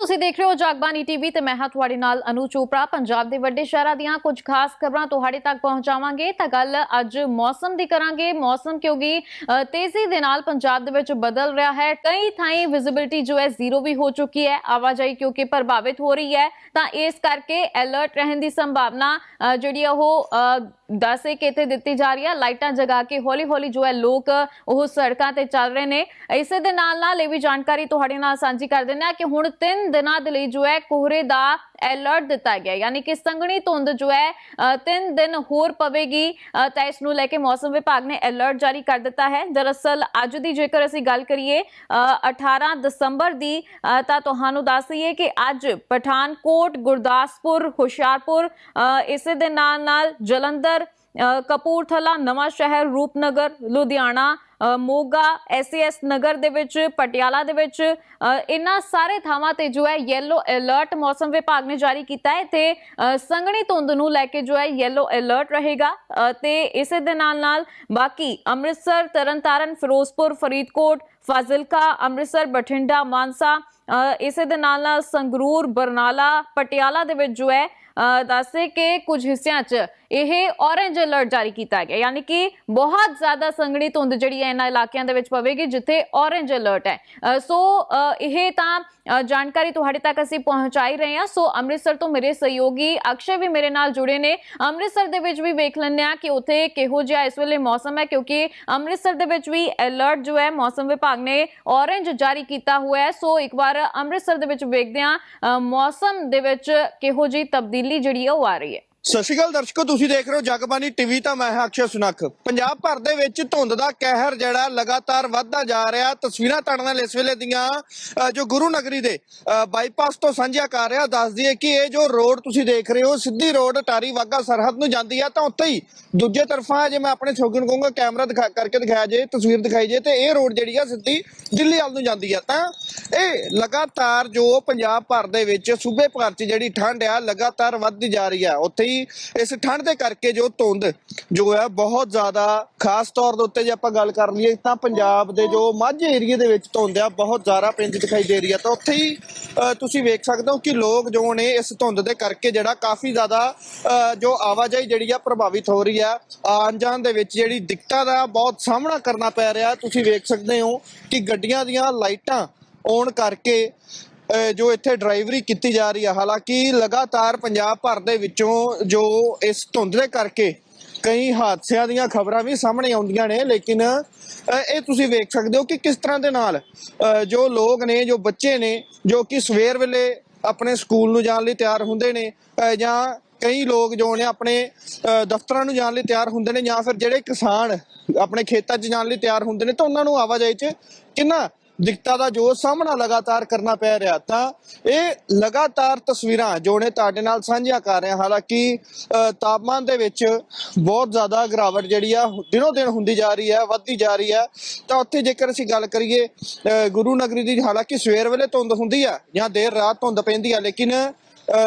ਤੁਸੀਂ ਦੇਖ ਰਹੇ ਹੋ ਜਗਬਾਨੀ ਟੀਵੀ ਤੇ ਮੈਂ ਹਾਂ ਤੁਹਾਡੇ ਨਾਲ ਅਨੂ ਚੋਪੜਾ। ਪੰਜਾਬ ਦੇ ਵੱਡੇ ਸ਼ਹਿਰਾਂ ਦੀਆਂ ਕੁਝ ਖਾਸ ਖਬਰਾਂ ਤੁਹਾਡੇ ਤੱਕ ਪਹੁੰਚਾਵਾਂਗੇ। ਤਾਂ ਗੱਲ ਅੱਜ ਮੌਸਮ ਦੀ ਕਰਾਂਗੇ। ਮੌਸਮ ਕਿਉਂਕਿ ਤੇਜ਼ੀ ਦੇ ਨਾਲ ਪੰਜਾਬ ਦੇ ਵਿੱਚ ਬਦਲ ਰਿਹਾ ਹੈ। ਕਈ ਥਾਈਂ ਵਿਜ਼ਿਬਿਲਟੀ ਜੋ ਹੈ ਜ਼ੀਰੋ ਵੀ ਹੋ ਚੁੱਕੀ ਹੈ। ਆਵਾਜਾਈ ਕਿਉਂਕਿ ਪ੍ਰਭਾਵਿਤ ਹੋ ਰਹੀ ਹੈ। ਤਾਂ ਇਸ ਕਰਕੇ ਅਲਰਟ ਰਹਿਣ ਦੀ ਸੰਭਾਵਨਾ ਜਿਹੜੀ ਆ ਉਹ ਅ, ਦੱਸੇ ਕਿ ਇੱਥੇ ਦਿੱਤੀ ਜਾ ਰਹੀ ਹੈ। ਲਾਈਟਾਂ ਜਗਾ ਕੇ ਹੌਲੀ ਹੌਲੀ ਜੋ ਹੈ ਲੋਕ ਉਹ ਸੜਕਾਂ ਤੇ ਚੱਲ ਰਹੇ ਨੇ। ਇਸੇ ਦੇ ਨਾਲ ਨਾਲ ਇਹ ਵੀ ਜਾਣਕਾਰੀ ਤੁਹਾਡੇ ਨਾਲ ਸਾਂਝੀ ਕਰ ਦਿੰਦੇ ਹਾਂ ਕਿ ਹੁਣ 3 ਦਿਨਾਂ ਦੇ ਲਈ ਜੋ ਹੈ ਕੋਹਰੇ ਦਾ ਅਲਰਟ ਦਿੱਤਾ ਗਿਆ ਯਾਨੀ ਕਿ ਸੰਘਣੀ ਧੁੰਦ ਜੋ ਹੈ 3 ਦਿਨ ਹੋਰ ਪਵੇਗੀ। ਤਾਂ ਇਸ ਨੂੰ ਲੈ ਕੇ ਮੌਸਮ ਵਿਭਾਗ ਨੇ ਅਲਰਟ ਜਾਰੀ ਕਰ ਦਿੱਤਾ ਹੈ। ਦਰਅਸਲ ਅੱਜ ਦੀ ਜੇਕਰ ਅਸੀਂ ਗੱਲ ਕਰੀਏ ਅ, 18 ਦਸੰਬਰ ਦੀ ਤਾਂ ਤੁਹਾਨੂੰ ਦੱਸ ਦਈਏ ਕਿ ਅੱਜ ਪਠਾਨਕੋਟ ਗੁਰਦਾਸਪੁਰ ਹੁਸ਼ਿਆਰਪੁਰ ਅ, ਇਸੇ ਦੇ ਨਾਲ ਨਾਲ ਜਲੰਧਰ ਅ, ਕਪੂਰਥਲਾ ਨਵਾਂ ਸ਼ਹਿਰ ਰੂਪਨਗਰ ਲੁਧਿਆਣਾ ਮੋਗਾ ਐਸਐਸ ਨਗਰ ਦੇ ਵਿੱਚ ਪਟਿਆਲਾ ਦੇ ਵਿੱਚ ਇਹਨਾਂ ਸਾਰੇ ਥਾਵਾਂ ਤੇ ਜੋ ਹੈ ਯੈਲੋ ਅਲਰਟ ਮੌਸਮ ਵਿਭਾਗ ਨੇ ਜਾਰੀ ਕੀਤਾ ਹੈ ਤੇ ਸੰਘਣੀ ਧੁੰਦ ਨੂੰ ਲੈ ਕੇ ਜੋ ਹੈ ਯੈਲੋ ਅਲਰਟ ਰਹੇਗਾ। ਅ, ਤੇ ਇਸੇ ਦੇ ਨਾਲ ਨਾਲ ਬਾਕੀ ਅੰਮ੍ਰਿਤਸਰ ਤਰਨਤਾਰਨ ਫਿਰੋਜ਼ਪੁਰ ਫਰੀਦਕੋਟ ਫਾਜ਼ਿਲਕਾ ਅੰਮ੍ਰਿਤਸਰ ਬਠਿੰਡਾ ਮਾਨਸਾ ਇਸੇ ਦੇ ਨਾਲ ਨਾਲ ਸੰਗਰੂਰ ਬਰਨਾਲਾ ਪਟਿਆਲਾ ਦੇ ਵਿੱਚ ਜੋ ਹੈ ਦੱਸੇ ਕਿ ਕੁਝ ਹਿੱਸਿਆਂ 'ਚ ਇਹ ਔਰੇਂਜ ਅਲਰਟ ਜਾਰੀ ਕੀਤਾ ਗਿਆ। ਯਾਨੀ ਕਿ ਬਹੁਤ ਜ਼ਿਆਦਾ ਸੰਘਣੀ ਧੁੰਦ ਜਿਹੜੀ ਹੈ ਇਹਨਾਂ ਇਲਾਕਿਆਂ ਦੇ ਵਿੱਚ ਪਵੇਗੀ, ਜਿੱਥੇ ਔਰੇਂਜ ਅਲਰਟ ਹੈ। ਸੋ ਇਹ ਤਾਂ ਜਾਣਕਾਰੀ ਤੁਹਾਡੇ ਤੱਕ ਅਸੀਂ ਪਹੁੰਚਾਈ ਰਹੇ ਹਾਂ। ਸੋ, ਅੰਮ੍ਰਿਤਸਰ ਤੋਂ ਮੇਰੇ ਸਹਿਯੋਗੀ ਅਕਸ਼ੇ ਵੀ ਮੇਰੇ ਨਾਲ ਜੁੜੇ ਨੇ। ਅੰਮ੍ਰਿਤਸਰ ਦੇ ਵਿੱਚ ਵੀ ਵੇਖ ਲੈਂਦੇ ਆ ਕਿ ਉੱਥੇ ਕਿਹੋ ਜਿਹਾ ਇਸ ਵੇਲੇ ਮੌਸਮ ਹੈ, ਕਿਉਂਕਿ ਅੰਮ੍ਰਿਤਸਰ ਦੇ ਵਿੱਚ ਵੀ ਅਲਰਟ ਜੋ ਹੈ, ਮੌਸਮ ਵਿਭਾਗ ਨੇ ਔਰੇਂਜ ਜਾਰੀ ਕੀਤਾ ਹੋਇਆ ਹੈ। ਸੋ, ਇੱਕ ਵਾਰ ਅੰਮ੍ਰਿਤਸਰ ਦੇ ਵਿੱਚ ਵੇਖਦੇ ਆ ਮੌਸਮ ਦੇ ਵਿੱਚ ਕਿਹੋ ਜਿਹੀ ਤਬਦੀਲੀ ਜਿਹੜੀ ਹੈ ਉਹ ਆ ਰਹੀ ਹੈ। ਸਤਿ ਸ਼੍ਰੀ ਅਕਾਲ ਦਰਸ਼ਕੋ ਤੁਸੀਂ ਦੇਖ ਰਹੇ ਹੋ ਜਗਬਾਨੀ ਟੀਵੀ ਤਾਂ ਮੈਂ ਹਾਂ ਅਕਸ਼ੇ ਸੁਨੱਖ। ਪੰਜਾਬ ਭਰ ਦੇ ਵਿੱਚ ਧੁੰਦ ਦਾ ਕਹਿਰ ਜਿਹੜਾ ਲਗਾਤਾਰ ਵੱਧਦਾ ਜਾ ਰਿਹਾ। ਤਸਵੀਰਾਂ ਤੁਹਾਡੇ ਨਾਲ ਇਸ ਵੇਲੇ ਦੀਆਂ ਅ, ਜੋ ਗੁਰੂ ਨਗਰੀ ਦੇ ਅ, ਬਾਈਪਾਸ ਤੋਂ ਸਾਂਝਾ ਕਰ ਰਿਹਾ ਦੱਸ ਦਈਏ ਕਿ ਇਹ ਜੋ ਰੋਡ ਤੁਸੀਂ ਦੇਖ ਰਹੇ ਹੋ ਸਿੱਧੀ ਰੋਡ ਟਾਰੀ ਵਾਗਾ ਸਰਹੱਦ ਨੂੰ ਜਾਂਦੀ ਆ ਤਾਂ ਉੱਥੇ ਹੀ ਦੂਜੇ ਤਰਫਾਂ ਜੇ ਮੈਂ ਆਪਣੇ ਛੋਗਣ ਕਹੂੰਗਾ ਕੈਮਰਾ ਦਿਖਾ ਕਰਕੇ ਦਿਖਾਇਆ ਜੇ ਤਸਵੀਰ ਦਿਖਾਈ ਜੇ ਤੇ ਇਹ ਰੋਡ ਜਿਹੜੀ ਆ ਸਿੱਧੀ ਦਿੱਲੀ ਵੱਲ ਨੂੰ ਜਾਂਦੀ ਆ। ਤਾਂ ਇਹ ਲਗਾਤਾਰ ਜੋ ਪੰਜਾਬ ਭਰ ਦੇ ਵਿੱਚ ਸੂਬੇ ਭਰ 'ਚ ਜਿਹੜੀ ਠੰਡ ਆ ਲਗਾਤਾਰ ਵੱਧਦੀ ਜਾ ਰਹੀ ਆ ਉੱਥੇ ਹੀ ਇਸ ਠੰਡ ਦੇ ਕਰਕੇ ਜੋ ਧੁੰਦ ਜੋ ਹੈ ਬਹੁਤ ਜ਼ਿਆਦਾ ਖਾਸ ਤੌਰ ਦੇ ਉੱਤੇ ਜੇ ਆਪਾਂ ਗੱਲ ਕਰ ਲਈਏ ਤਾਂ ਪੰਜਾਬ ਦੇ ਜੋ ਮਾਝੇ ਏਰੀਏ ਦੇ ਵਿੱਚ ਧੁੰਦ ਆ ਬਹੁਤ ਜ਼ਿਆਦਾ ਪਿੰਡ ਦਿਖਾਈ ਦੇ ਰਹੀ ਆ। ਤਾਂ ਉੱਥੇ ਹੀ ਤੁਸੀਂ ਵੇਖ ਸਕਦੇ ਹੋ ਕਿ ਲੋਕ ਜੋ ਨੇ ਇਸ ਧੁੰਦ ਦੇ ਕਰਕੇ ਜਿਹੜਾ ਕਾਫੀ ਜ਼ਿਆਦਾ ਅ, ਜੋ ਆਵਾਜਾਈ ਜਿਹੜੀ ਆ ਪ੍ਰਭਾਵਿਤ ਹੋ ਰਹੀ ਆ ਆਉਣ ਜਾਣ ਦੇ ਵਿੱਚ ਜਿਹੜੀ ਦਿੱਕਤਾਂ ਦਾ ਬਹੁਤ ਸਾਹਮਣਾ ਕਰਨਾ ਪੈ ਰਿਹਾ। ਤੁਸੀਂ ਵੇਖ ਸਕਦੇ ਹੋ ਕਿ ਗੱਡੀਆਂ ਦੀਆਂ ਲਾਈਟਾਂ ਆਉਣ ਕਰਕੇ ਜੋ ਇੱਥੇ ਡਰਾਈਵਰੀ ਕੀਤੀ ਜਾ ਰਹੀ ਹੈ ਹਾਲਾਂਕਿ ਲਗਾਤਾਰ ਪੰਜਾਬ ਭਰ ਦੇ ਵਿੱਚੋਂ ਜੋ ਇਸ ਧੁੰਦ ਦੇ ਕਰਕੇ ਕਈ ਹਾਦਸਿਆਂ ਦੀਆਂ ਖਬਰਾਂ ਵੀ ਸਾਹਮਣੇ ਆਉਂਦੀਆਂ ਨੇ, ਲੇਕਿਨ ਇਹ ਤੁਸੀਂ ਵੇਖ ਸਕਦੇ ਹੋ ਕਿ ਕਿਸ ਤਰ੍ਹਾਂ ਦੇ ਨਾਲ ਜੋ ਲੋਕ ਨੇ, ਜੋ ਬੱਚੇ ਨੇ, ਜੋ ਕਿ ਸਵੇਰ ਵੇਲੇ ਆਪਣੇ ਸਕੂਲ ਨੂੰ ਜਾਣ ਲਈ ਤਿਆਰ ਹੁੰਦੇ ਨੇ ਜਾਂ ਕਈ ਲੋਕ ਜੋ ਨੇ ਆਪਣੇ ਦਫ਼ਤਰਾਂ ਨੂੰ ਜਾਣ ਲਈ ਤਿਆਰ ਹੁੰਦੇ ਨੇ ਜਾਂ ਫਿਰ ਜਿਹੜੇ ਕਿਸਾਨ ਆਪਣੇ ਖੇਤਾਂ 'ਚ ਜਾਣ ਲਈ ਤਿਆਰ ਹੁੰਦੇ ਨੇ, ਤਾਂ ਉਹਨਾਂ ਨੂੰ ਆਵਾਜਾਈ 'ਚ ਕਿੰਨਾ ਦਿੱਕਤਾਂ ਦਾ ਜੋ ਸਾਹਮਣਾ ਲਗਾਤਾਰ ਕਰਨਾ ਪੈ ਰਿਹਾ, ਤਾਂ ਇਹ ਲਗਾਤਾਰ ਤਸਵੀਰਾਂ ਜੋ ਨੇ ਤੁਹਾਡੇ ਨਾਲ ਸਾਂਝੀਆਂ ਕਰ ਰਹੇ ਹਾਂ। ਹਾਲਾਂਕਿ ਤਾਪਮਾਨ ਦੇ ਵਿੱਚ ਬਹੁਤ ਜ਼ਿਆਦਾ ਗਿਰਾਵਟ ਜਿਹੜੀ ਆ ਦਿਨੋ ਦਿਨ ਹੁੰਦੀ ਜਾ ਰਹੀ ਹੈ, ਵੱਧਦੀ ਜਾ ਰਹੀ ਹੈ। ਤਾਂ ਉੱਥੇ ਜੇਕਰ ਅਸੀਂ ਗੱਲ ਕਰੀਏ ਗੁਰੂ ਨਗਰੀ ਦੀ, ਹਾਲਾਂਕਿ ਸਵੇਰ ਵੇਲੇ ਧੁੰਦ ਹੁੰਦੀ ਆ ਜਾਂ ਦੇਰ ਰਾਤ ਧੁੰਦ ਪੈਂਦੀ ਆ, ਲੇਕਿਨ